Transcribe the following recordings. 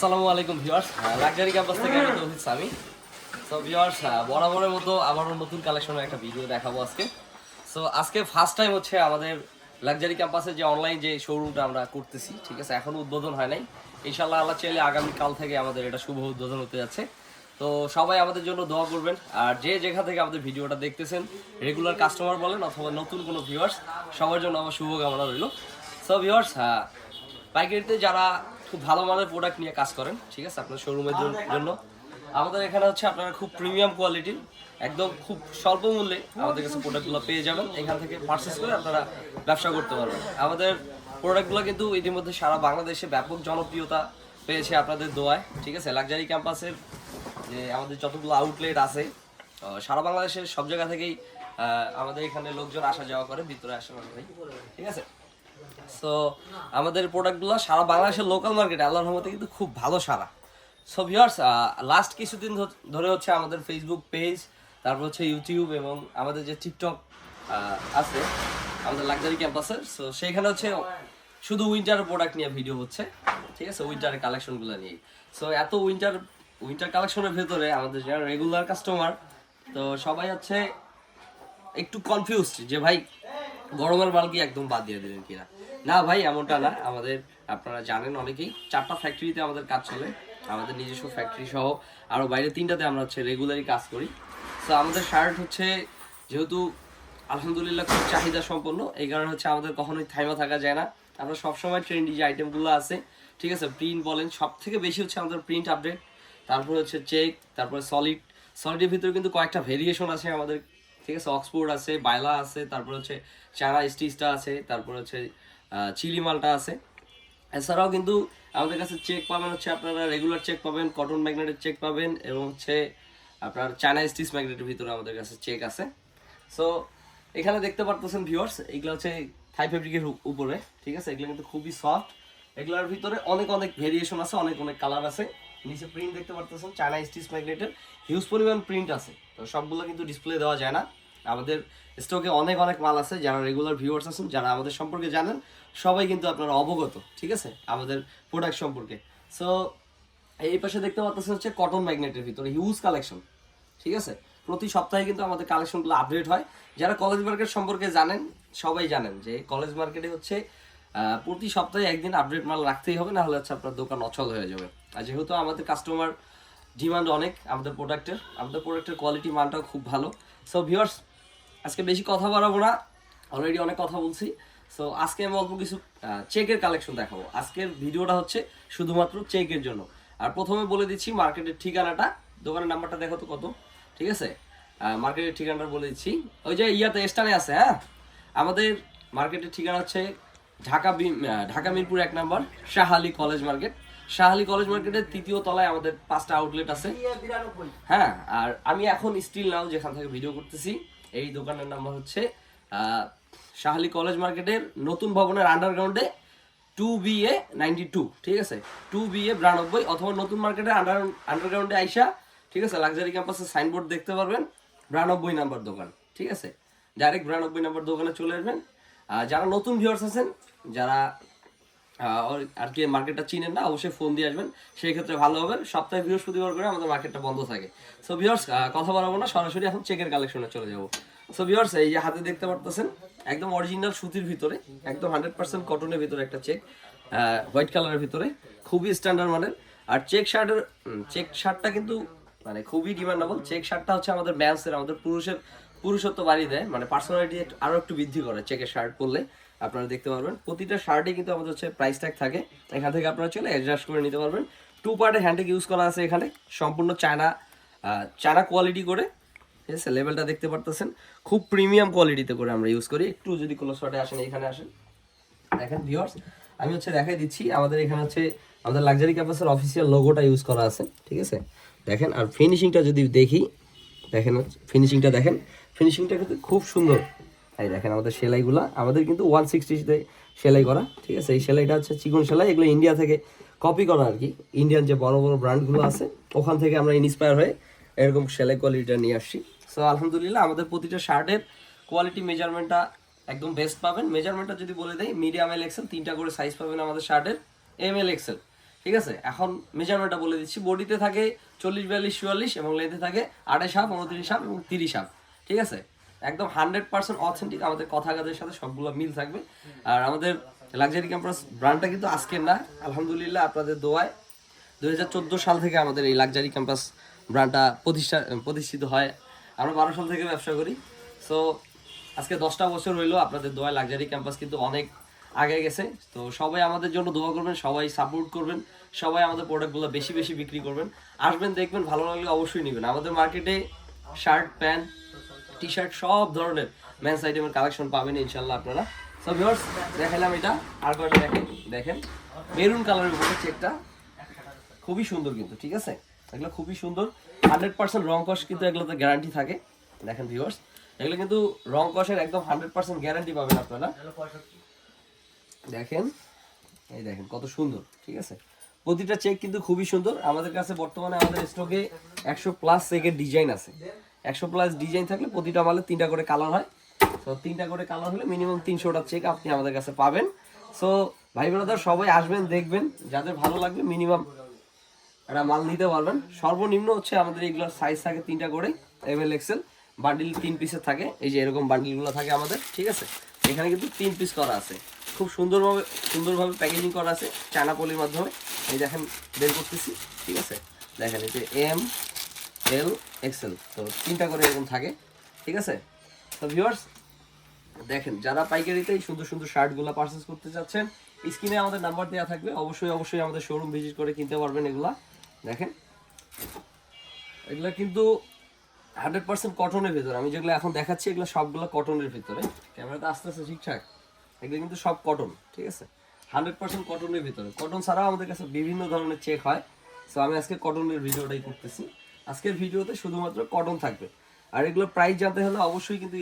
আসসালামু আলাইকুম viewers. Luxury campus থেকে আমি তৌহিদ সামি সো ভিউয়ার্স বরাবরের মতো আবারও নতুন কালেকশনের একটা ভিডিও দেখাবো আজকে। সো আজকে ফার্স্ট টাইম হচ্ছে আমাদের লাক্সারি ক্যাম্পাসে যে অনলাইন যে শোরুমটা আমরা করতেছি, ঠিক আছে? এখনও উদ্বোধন হয় নাই। ইনশাল্লাহ আল্লাহ চাইলে আগামী কাল থেকে আমাদের এটা শুভ উদ্বোধন হতে যাচ্ছে। তো, সবাই আমাদের জন্য দোয়া করবেন। আর যে যেখান থেকে আমাদের ভিডিওটা দেখতেছেন রেগুলার কাস্টমার বলেন অথবা নতুন কোনো ভিউয়ার্স সবার জন্য আমার শুভকামনা রইল। সো ভিউয়ার্স পাইকারিতে যারা খুব ভালো মানের প্রোডাক্ট নিয়ে কাজ করেন ঠিক আছে? আপনার শোরুমের জন্য। আমাদের এখানে হচ্ছে আপনারা খুব প্রিমিয়াম কোয়ালিটির একদম খুব স্বল্প মূল্যে আমাদের কাছে প্রোডাক্টগুলো পেয়ে যাবেন। এখান থেকে পারচেস করে আপনারা ব্যবসা করতে পারবেন। আমাদের প্রোডাক্টগুলো কিন্তু ইতিমধ্যে সারা বাংলাদেশে ব্যাপক জনপ্রিয়তা পেয়েছে আপনাদের দোয়ায় ঠিক আছে? লাক্সারি ক্যাম্পাসের যে আমাদের যতগুলো আউটলেট আছে সারা বাংলাদেশের সব জায়গা থেকেই আমাদের এখানে লোকজন আসা যাওয়া করে ভিতরে আসা ঠিক আছে? সো আমাদের প্রোডাক্টগুলো সারা বাংলাদেশের লোকাল মার্কেটে আল্লাহর রহমতে কিন্তু খুব ভালো সারা। সো ভিউয়ার্স লাস্ট কিছুদিন ধরে হচ্ছে আমাদের ফেসবুক পেজ তারপর হচ্ছে ইউটিউব এবং আমাদের যে টিকটক আছে, আমাদের লাক্সারি ক্যাম্পাসের সো সেইখানে হচ্ছে শুধু উইন্টার প্রোডাক্ট নিয়ে ভিডিও হচ্ছে, ঠিক আছে? উইন্টারের কালেকশনগুলো নিয়ে। সো এত উইন্টার উইন্টার কালেকশনের ভেতরে আমাদের যারা রেগুলার কাস্টমার তো সবাই হচ্ছে একটু কনফিউজড যে ভাই গরমের মাল কি একদম বাদ দিয়ে দেবেন কিনা। না ভাই, এমনটা না। আমাদের, আপনারা জানেন অনেকেই, চারটা ফ্যাক্টরিতে আমাদের কাজ চলে। আমাদের নিজস্ব ফ্যাক্টরি সহ আরও বাইরে তিনটাতে আমরা হচ্ছে রেগুলারই কাজ করি। তো আমাদের শার্ট হচ্ছে, যেহেতু আলহামদুলিল্লাহ খুব চাহিদা সম্পন্ন, এই কারণে হচ্ছে আমাদের কখনোই থাইমা থাকা যায় না। আমরা সবসময় ট্রেন্ডি যে আইটেমগুলো আছে, ঠিক আছে প্রিন্ট বলেন সব থেকে বেশি হচ্ছে আমাদের প্রিন্ট আপডেট তারপরে হচ্ছে চেক তারপরে সলিড সলিডের ভিতরে কিন্তু কয়েকটা ভেরিয়েশন আছে আমাদের, ঠিক আছে অক্সফোর্ড আছে বাইলা আছে, তারপর হচ্ছে চারা স্টিচটা আছে, তারপর হচ্ছে চিলি মালটা আছে। এছাড়াও কিন্তু আমাদের কাছে চেক পাবেন হচ্ছে আপনারা রেগুলার চেক পাবেন কটন ম্যাগনেটের চেক পাবেন এবং হচ্ছে আপনার চায়না স্টিচ ম্যাগনেটের ভিতরে আমাদের কাছে চেক আছে। সো এখানে দেখতে পারতেছেন ভিউয়ার্স এগুলো হচ্ছে থাই ফেব্রিকের উপরে, ঠিক আছে? এগুলো কিন্তু খুবই সফট এগুলোর ভিতরে অনেক অনেক ভেরিয়েশন আছে, অনেক অনেক কালার আছে। নিচে প্রিন্ট দেখতে পারতেছেন চায়না স্টিচ ম্যাগনেটের হিউজ পরিমাণ প্রিন্ট আছে। তো সবগুলো কিন্তু ডিসপ্লে দেওয়া যায় না। আমাদের স্টকে অনেক অনেক মাল আছে, যারা রেগুলার ভিউয়ার্স আছেন, যারা আমাদের সম্পর্কে জানেন, সবাই কিন্তু আপনারা অবগত, ঠিক আছে? আমাদের প্রোডাক্ট সম্পর্কে। সো এই পাশে দেখতে পাচ্ছেন হচ্ছে কটন ম্যাগনেটের ভিতরে হিউজ কালেকশন ঠিক আছে? প্রতি সপ্তাহে কিন্তু আমাদের কালেকশনগুলো আপডেট হয়। যারা কলেজ মার্কেট সম্পর্কে জানেন, সবাই জানেন যে কলেজ মার্কেটে হচ্ছে প্রতি সপ্তাহে একদিন আপডেট মাল রাখতেই হবে না হলে হচ্ছে আপনার দোকান অচল হয়ে যাবে। আর যেহেতু আমাদের কাস্টমার ডিমান্ড অনেক, আমাদের প্রোডাক্টের আমাদের প্রোডাক্টের কোয়ালিটি মানটাও খুব ভালো। সো ভিউয়ার্স আজকে বেশি কথা বাড়াবো না। অলরেডি অনেক কথা বলছি। সো আজকে আমি অল্প কিছু চেকের কালেকশন দেখাবো। আজকের ভিডিওটা হচ্ছে শুধুমাত্র চেকের জন্য। আর প্রথমে বলে দিচ্ছি মার্কেটের ঠিকানাটা। দোকানের নাম্বারটা দেখো তো কত। ঠিক আছে? মার্কেটের ঠিকানাটা বলে দিচ্ছি। ওই যে ইয়াতে স্টানে আছে হ্যাঁ? আমাদের মার্কেটের ঠিকানা হচ্ছে ঢাকা ঢাকা মিরপুর এক number Shahali college market Shahali college মার্কেটের তৃতীয় তলায় আমাদের পাঁচটা আউটলেট আছে। হ্যাঁ? আর আমি এখন স্টিল নাও যেখান থেকে ভিডিও করতেছি এই দোকানের নাম হচ্ছে শাহালি কলেজ মার্কেটের নতুন ভবনের আন্ডারগ্রাউন্ডে two B A ninety two ঠিক আছে? টু বি এ বিরানব্বই অথবা নতুন মার্কেটে আন্ডার আন্ডারগ্রাউন্ডে আইসা, ঠিক আছে? লাক্সারি ক্যাম্পাসের সাইনবোর্ড দেখতে পারবেন, বিরানব্বই নাম্বার দোকান, ঠিক আছে? ডাইরেক্ট বিরানব্বই নাম্বার দোকানে চলে আসবেন। যারা নতুন ভিউয়ার্স আছেন, যারা আর কি মার্কেটটা চিনেন না, অবশ্যই ফোন দিয়ে আসবেন। সেই ক্ষেত্রে ভালো হবে। সপ্তাহে বৃহস্পতিবার করে আমাদের মার্কেটটা বন্ধ থাকে। সো ভিউয়ার্স কথা বলাবো না, সরাসরি এখন চেকের কালেকশনে চলে যাব। সো ভিউয়ার্স এই যে হাতে দেখতে পারতেছেন, একদম অরিজিনাল সুতির ভিতরে, একদম হান্ড্রেড পার্সেন্ট কটনের ভিতরে একটা চেক হোয়াইট কালারের ভিতরে, খুবই স্ট্যান্ডার্ড মানের আর চেক শার্টের চেক শার্টটা কিন্তু মানে খুবই ডিমান্ডেবল চেক শার্টটা হচ্ছে আমাদের ম্যান্সের আমাদের পুরুষের, পুরুষত্ব বাড়িয়ে দেয়। মানে পার্সোনালিটি আরও একটু বৃদ্ধি করে চেকের শার্ট পরলে। আপনারা দেখতে পারবেন। প্রতিটা শার্টে কিন্তু আমাদের হচ্ছে প্রাইস ট্যাগ থাকে। এখান থেকে আপনারা চলে অ্যাডজাস্ট করে নিতে পারবেন। টু পার্টের হ্যান্ডেক ইউজ করা আছে এখানে। সম্পূর্ণ চায়না চায়না কোয়ালিটি করে। ঠিক আছে লেভেলটা দেখতে পারতেছেন। খুব প্রিমিয়াম কোয়ালিটিতে করে আমরা ইউজ করি। একটু যদি কোনো শর্টে আসেন এখানে আসেন। দেখেন ভিউয়ার্স আমি হচ্ছে দেখাই দিচ্ছি। আমাদের এখানে হচ্ছে আমাদের লাক্সারি ক্যাম্পাসের অফিসিয়াল লোগোটা ইউজ করা আছে। ঠিক আছে? দেখেন, আর ফিনিশিংটা যদি দেখি, দেখেন ফিনিশিংটা দেখেন। ফিনিশিংটা কিন্তু খুব সুন্দর। এই দেখেন আমাদের সেলাইগুলা, আমাদের কিন্তু ওয়ান সিক্সটিতে সেলাই করা, ঠিক আছে? এই সেলাইটা হচ্ছে চিকন সেলাই, এগুলো ইন্ডিয়া থেকে কপি করা আর কি। ইন্ডিয়ান যে বড় বড় ব্র্যান্ডগুলো আছে, ওখান থেকে আমরা ইন্সপায়ার হয়ে এরকম সেলাই কোয়ালিটিটা নিয়ে আসছি। সো আলহামদুলিল্লাহ, আমাদের প্রতিটা শার্টের কোয়ালিটি মেজারমেন্টটা একদম বেস্ট পাবেন। মেজারমেন্টটা যদি বলে দেয় মিডিয়াম এল এক্সেল তিনটা করে সাইজ পাবেন আমাদের শার্টের এম এল এক্সেল ঠিক আছে? এখন মেজারমেন্টটা বলে দিচ্ছি বডিতে থাকে চল্লিশ, বিয়াল্লিশ, চুয়াল্লিশ এবং লেন্থে থাকে আড়াইশ হাফ উনত্রিশ হাফ এবং তিরিশ হাফ ঠিক আছে? একদম হান্ড্রেড পার্সেন্ট অথেন্টিক আমাদের কথা কাজের সাথে সবগুলো মিল থাকবে। আর আমাদের লাক্সারি ক্যাম্পাস ব্র্যান্ডটা কিন্তু আজকের না। আলহামদুলিল্লাহ আপনাদের দোয়ায় দু হাজার চোদ্দ সাল থেকে আমাদের এই লাক্সারি ক্যাম্পাস ব্র্যান্ডটা প্রতিষ্ঠা, প্রতিষ্ঠিত হয়। আমরা বারো সাল থেকে ব্যবসা করি। সো আজকে দশটা বছর হইল আপনাদের দোয়ায় লাক্সারি ক্যাম্পাস কিন্তু অনেক আগে গেছে। তো সবাই আমাদের জন্য দোয়া করবেন, সবাই সাপোর্ট করবেন, সবাই আমাদের প্রোডাক্টগুলো বেশি বেশি বিক্রি করবেন। আসবেন, দেখবেন, ভালো লাগলে অবশ্যই নেবেন। আমাদের মার্কেটে শার্ট প্যান্ট টি শার্ট সব ধরনের মেন্স আইটেমের কালেকশন পাবেন ইনশাল্লাহ আপনারা। সো ভিউয়ার্স দেখালাম এটা। আর কয়টা দেখেন দেখেন মেরুন কালারের উপরে চেকটা খুবই সুন্দর কিন্তু, ঠিক আছে? এগুলো খুবই সুন্দর। হান্ড্রেড পার্সেন্ট রং কস কিন্তু এগুলোতে গ্যারান্টি থাকে। দেখেন ভিউয়ার্স এগুলো কিন্তু রং কসের একদম হান্ড্রেড পার্সেন্ট গ্যারান্টি পাবেন আপনারা। দেখেন, এই দেখেন, কত সুন্দর, ঠিক আছে? প্রতিটা চেক কিন্তু খুবই সুন্দর। আমাদের কাছে বর্তমানে আমাদের স্টকে একশো প্লাস চেকের ডিজাইন আছে। একশো প্লাস ডিজাইন থাকলে প্রতিটা মালে তিনটা করে কালার হয়। তো তিনটা করে কালার হলে মিনিমাম তিনশোটা চেক আপনি আমাদের কাছে পাবেন। সো ভাই বোনাদার সবাই আসবেন, দেখবেন। যাদের ভালো লাগবে মিনিমাম একটা মাল নিতে পারবেন। সর্বনিম্ন হচ্ছে আমাদের এগুলোর সাইজ থাকে তিনটা করে এম এল এক্সেল বান্ডিল তিন পিসের থাকে, এই যে এরকম বান্ডিলগুলো থাকে আমাদের, ঠিক আছে? এখানে কিন্তু তিন পিস করা আছে। খুব সুন্দরভাবে সুন্দরভাবে প্যাকেজিং করা আছে চায়না পলির মাধ্যমে। এই দেখেন, বের করতেছি, ঠিক আছে? দেখেন, এই যে এম এল এক্সেল তো তিনটা করে এরকম থাকে, ঠিক আছে? তো ভিউয়ার্স দেখেন, যারা পাইকারিতে সুন্দর সুন্দর শার্টগুলো পারচেস করতে চাচ্ছেন, স্ক্রিনে আমাদের নাম্বার দেওয়া থাকবে, অবশ্যই অবশ্যই আমাদের শোরুম ভিজিট করে কিনতে পারবেন এগুলা। দেখেন, এগুলা কিন্তু হান্ড্রেড পার্সেন্ট কটনের ভিতরে। আমি যেগুলো এখন দেখাচ্ছি, এগুলো সবগুলো কটনের ভিতরে। ক্যামেরাতে আস্তে আস্তে ঠিকঠাক। এগুলো কিন্তু সব কটন ঠিক আছে? হান্ড্রেড পার্সেন্ট কটনের ভিতরে। কটন ছাড়াও আমাদের কাছে বিভিন্ন ধরনের চেক হয়। সো আমি আজকে কটনের ভিডিওটাই করতেছি। আজকের ভিডিওতে শুধুমাত্র কটন থাকবে। আর এগুলো প্রাইস জানতে হলে অবশ্যই কিন্তু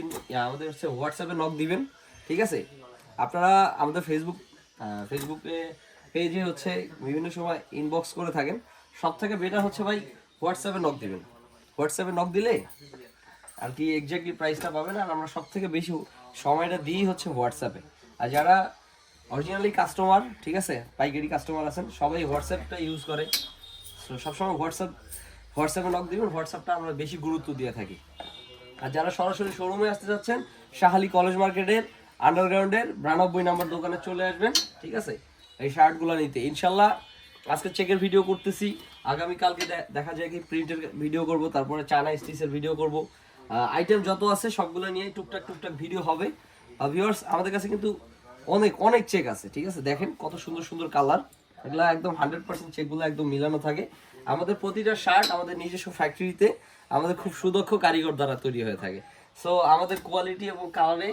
আমাদের হচ্ছে হোয়াটসঅ্যাপে নক দিবেন, ঠিক আছে? আপনারা আমাদের ফেসবুক ফেসবুকে পেজে হচ্ছে বিভিন্ন সময় ইনবক্স করে থাকেন। সব থেকে বেটার হচ্ছে ভাই হোয়াটসঅ্যাপে নক দিবেন। হোয়াটসঅ্যাপে নক দিলে আর কি এক্স্যাক্টলি প্রাইসটা পাবেন, আর আমরা সব থেকে বেশি সময়টা দিই হচ্ছে হোয়াটসঅ্যাপে আর যারা অরিজিনালি কাস্টমার ঠিক আছে? পাইকারি কাস্টমার আছেন, সবাই হোয়াটসঅ্যাপটা ইউজ করে। সবসময় হোয়াটসঅ্যাপ হোয়াটসঅ্যাপে নক দিবেন, হোয়াটসঅ্যাপটা আমরা বেশি গুরুত্ব দিয়ে থাকি। আর যারা সরাসরি শোরুমে আসতে যাচ্ছেন, শাহালি কলেজ মার্কেটের আন্ডারগ্রাউন্ডের বিরানব্বই নাম্বার দোকানে চলে আসবেন, ঠিক আছে? এই শার্টগুলো নিতে। ইনশাল্লাহ আজকে চেকের ভিডিও করতেছি। আগামীকালকে দেখা যায় কি প্রিন্টের ভিডিও করব, তারপরে চায়না স্টিচের ভিডিও করব। আইটেম যত আছে সবগুলো নিয়ে টুকটাক টুকটাক ভিডিও হবে। ভিউয়ার্স আমাদের কাছে কিন্তু অনেক অনেক চেক আছে, ঠিক আছে? দেখেন কত সুন্দর সুন্দর কালার এগুলো একদম হান্ড্রেড পার্সেন্ট চেকগুলো একদম মিলানো থাকে। আমাদের প্রতিটা শার্ট আমাদের নিজস্ব ফ্যাক্টরিতে আমাদের খুব সুদক্ষ কারিগর দ্বারা তৈরি হয়ে থাকে। সো আমাদের কোয়ালিটি এবং কালারে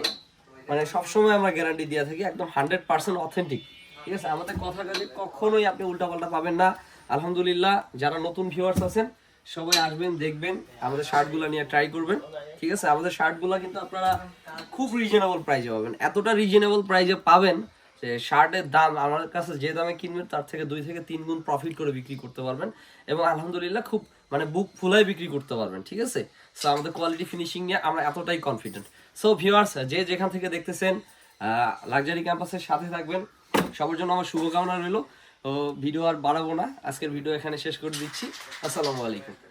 মানে সবসময় আমরা গ্যারান্টি দিয়ে থাকি, একদম হান্ড্রেড পার্সেন্ট অথেন্টিক ঠিক আছে? আমাদের কথা কখনোই আপনি উল্টাপাল্টা পাবেন না। আলহামদুলিল্লাহ, যারা নতুন ভিউয়ার্স আছেন, সবাই আসবেন, দেখবেন, আমাদের শার্টগুলো নিয়ে ট্রাই করবেন। ঠিক আছে? আমাদের শার্টগুলো কিন্তু আপনারা খুব রিজনেবল প্রাইসে পাবেন। এতটা রিজনেবল প্রাইসে পাবেন যে শার্টের দাম আমার কাছে যে দামে কিনবেন, তার থেকে দুই থেকে তিন গুণ প্রফিট করে বিক্রি করতে পারবেন এবং আলহামদুলিল্লাহ খুব মানে বুক ফুলাই বিক্রি করতে পারবেন, ঠিক আছে? সো আমাদের কোয়ালিটি ফিনিশিং নিয়ে আমরা এতটাই কনফিডেন্ট সো ভিউয়ার্স যে যেখান থেকে দেখতেছেন লাক্সারি ক্যাম্পাসের সাথে থাকবেন। সবার জন্য আমার শুভকামনা রইল। ভিডিও আর বাড়াবো না। আজকের ভিডিও এখানে শেষ করে দিচ্ছি। আসসালামু আলাইকুম।